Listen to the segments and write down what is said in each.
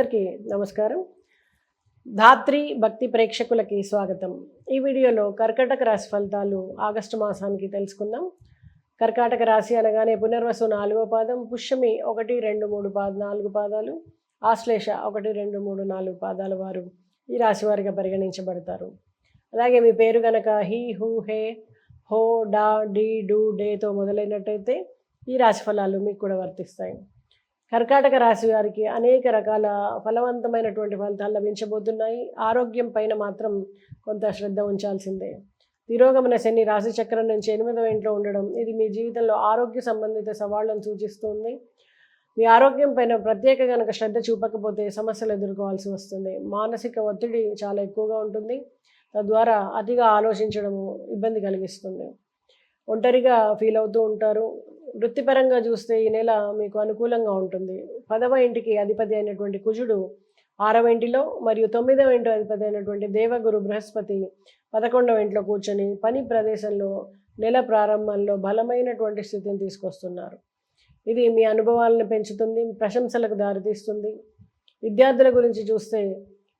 అందరికీ నమస్కారం. ధాత్రి భక్తి ప్రేక్షకులకి స్వాగతం. ఈ వీడియోలో కర్కటక రాశి ఫలితాలు ఆగస్టు మాసానికి తెలుసుకుందాం. కర్కాటక రాశి అనగానే పునర్వసు నాలుగో పాదం పుష్యమి ఒకటి రెండు మూడు పాద నాలుగు పాదాలు ఆశ్లేష ఒకటి రెండు మూడు నాలుగు పాదాల వారు ఈ రాశి వారిగా పరిగణించబడతారు. అలాగే మీ పేరు గనక హీ హూ హే హో డా డీ డూ డేతో మొదలైనట్టయితే ఈ రాశి ఫలాలు మీకు కూడా వర్తిస్తాయి. కర్కాటక రాశి వారికి అనేక రకాల ఫలవంతమైనటువంటి ఫలితాలు లభించబోతున్నాయి. ఆరోగ్యం పైన మాత్రం కొంత శ్రద్ధ ఉంచాల్సిందే. తిరోగమన శని రాశి చక్రం నుంచి ఎనిమిదవ ఇంట్లో ఉండడం ఇది మీ జీవితంలో ఆరోగ్య సంబంధిత సవాళ్ళను సూచిస్తుంది. మీ ఆరోగ్యం పైన ప్రత్యేక కనుక శ్రద్ధ చూపకపోతే సమస్యలు ఎదుర్కోవాల్సి వస్తుంది. మానసిక ఒత్తిడి చాలా ఎక్కువగా ఉంటుంది. తద్వారా అతిగా ఆలోచించడము ఇబ్బంది కలిగిస్తుంది. ఒంటరిగా ఫీల్ అవుతూ ఉంటారు. వృత్తిపరంగా చూస్తే ఈ నెల మీకు అనుకూలంగా ఉంటుంది. పదవ ఇంటికి అధిపతి అయినటువంటి కుజుడు ఆరవ ఇంటిలో మరియు తొమ్మిదవ ఇంటి అధిపతి అయినటువంటి దేవగురు బృహస్పతి పదకొండవ ఇంట్లో కూర్చొని పని ప్రదేశంలో నెల ప్రారంభంలో బలమైనటువంటి స్థితిని తీసుకొస్తున్నారు. ఇది మీ అనుభవాలను పెంచుతుంది ప్రశంసలకు దారితీస్తుంది. విద్యార్థుల గురించి చూస్తే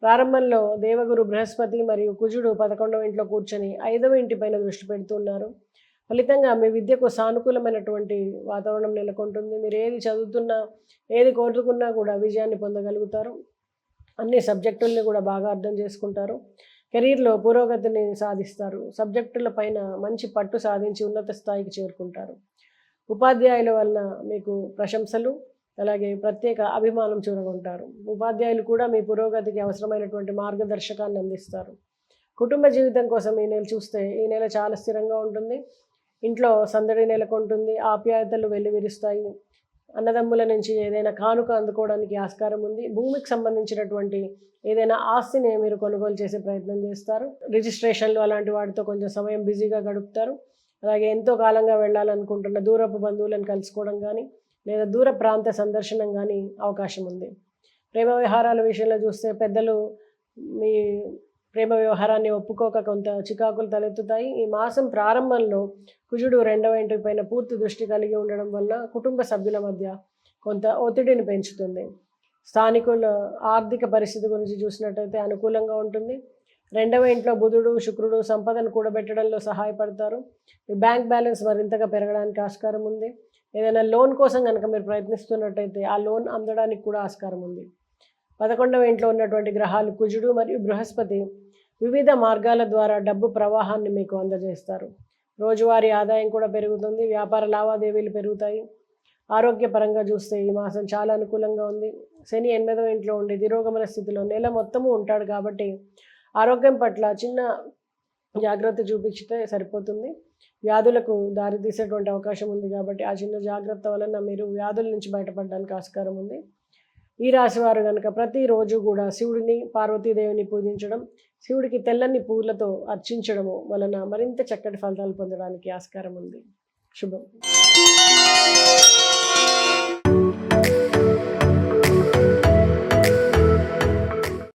ప్రారంభంలో దేవగురు బృహస్పతి మరియు కుజుడు పదకొండవ ఇంట్లో కూర్చొని ఐదవ ఇంటి పైన దృష్టి పెడుతున్నారు. ఫలితంగా మీ విద్యకు సానుకూలమైనటువంటి వాతావరణం నెలకొంటుంది. మీరు ఏది చదువుతున్నా ఏది కోరుకున్నా కూడా విజయాన్ని పొందగలుగుతారు. అన్ని సబ్జెక్టుల్ని కూడా బాగా అర్థం చేసుకుంటారు. కెరీర్లో పురోగతిని సాధిస్తారు. సబ్జెక్టుల పైన మంచి పట్టు సాధించి ఉన్నత స్థాయికి చేరుకుంటారు. ఉపాధ్యాయుల వలన మీకు ప్రశంసలు అలాగే ప్రత్యేక అభిమానం చూడగొంటారు ఉపాధ్యాయులు కూడా మీ పురోగతికి అవసరమైనటువంటి మార్గదర్శకాన్ని అందిస్తారు. కుటుంబ జీవితం కోసం ఈ నెల చూస్తే ఈ నెల చాలా స్థిరంగా ఉంటుంది. ఇంట్లో సందడి నెలకొంటుంది ఆప్యాయతలు వెల్లివిరుస్తాయి. అన్నదమ్ముల నుంచి ఏదైనా కానుక అందుకోవడానికి ఆస్కారం ఉంది. భూమికి సంబంధించినటువంటి ఏదైనా ఆస్తిని మీరు కొనుగోలు చేసే ప్రయత్నం చేస్తారు. రిజిస్ట్రేషన్లు అలాంటి వాటితో కొంచెం సమయం బిజీగా గడుపుతారు. అలాగే ఎంతో కాలంగా వెళ్ళాలనుకుంటున్న దూరపు బంధువులను కలుసుకోవడం కానీ లేదా దూర ప్రాంత సందర్శనం కానీ అవకాశం ఉంది. ప్రేమ వ్యవహారాల విషయంలో చూస్తే పెద్దలు మీ ప్రేమ వ్యవహారాన్ని ఒప్పుకోక కొంత చికాకులు తలెత్తుతాయి. ఈ మాసం ప్రారంభంలో కుజుడు రెండవ ఇంటి పైన పూర్తి దృష్టి కలిగి ఉండడం వల్ల కుటుంబ సభ్యుల మధ్య కొంత ఒత్తిడిని పెంచుతుంది. స్థానికుల ఆర్థిక పరిస్థితి గురించి చూసినట్టయితే అనుకూలంగా ఉంటుంది. రెండవ ఇంట్లో బుధుడు శుక్రుడు సంపదను కూడబెట్టడంలో సహాయపడతారు. మీ బ్యాంక్ బ్యాలెన్స్ మరింతగా పెరగడానికి ఆస్కారం ఉంది. ఏదైనా లోన్ కోసం కనుక మీరు ప్రయత్నిస్తున్నట్టయితే ఆ లోన్ అందడానికి కూడా ఆస్కారం ఉంది. పదకొండవ ఇంట్లో ఉన్నటువంటి గ్రహాలు కుజుడు మరియు బృహస్పతి వివిధ మార్గాల ద్వారా డబ్బు ప్రవాహాన్ని మీకు అందజేస్తారు. రోజువారీ ఆదాయం కూడా పెరుగుతుంది వ్యాపార లావాదేవీలు పెరుగుతాయి. ఆరోగ్యపరంగా చూస్తే ఈ మాసం చాలా అనుకూలంగా ఉంది. శని ఎనిమిదవ ఇంట్లో ఉండి దిరోగమన స్థితిలో నెల మొత్తము ఉంటాడు కాబట్టి ఆరోగ్యం పట్ల చిన్న జాగ్రత్త చూపించితే సరిపోతుంది. వ్యాధులకు దారి తీసేటువంటి అవకాశం ఉంది కాబట్టి ఆ చిన్న జాగ్రత్త వలన మీరు వ్యాధుల నుంచి బయటపడడానికి ఆస్కారం ఉంది. ఈ రాశి వారు కనుక ప్రతిరోజు కూడా శివుడిని పార్వతీదేవిని పూజించడం శివుడికి తెల్లని పూలతో అర్చించడము వలన మరింత చక్కటి ఫలితాలు పొందడానికి ఆస్కారం ఉంది. శుభం.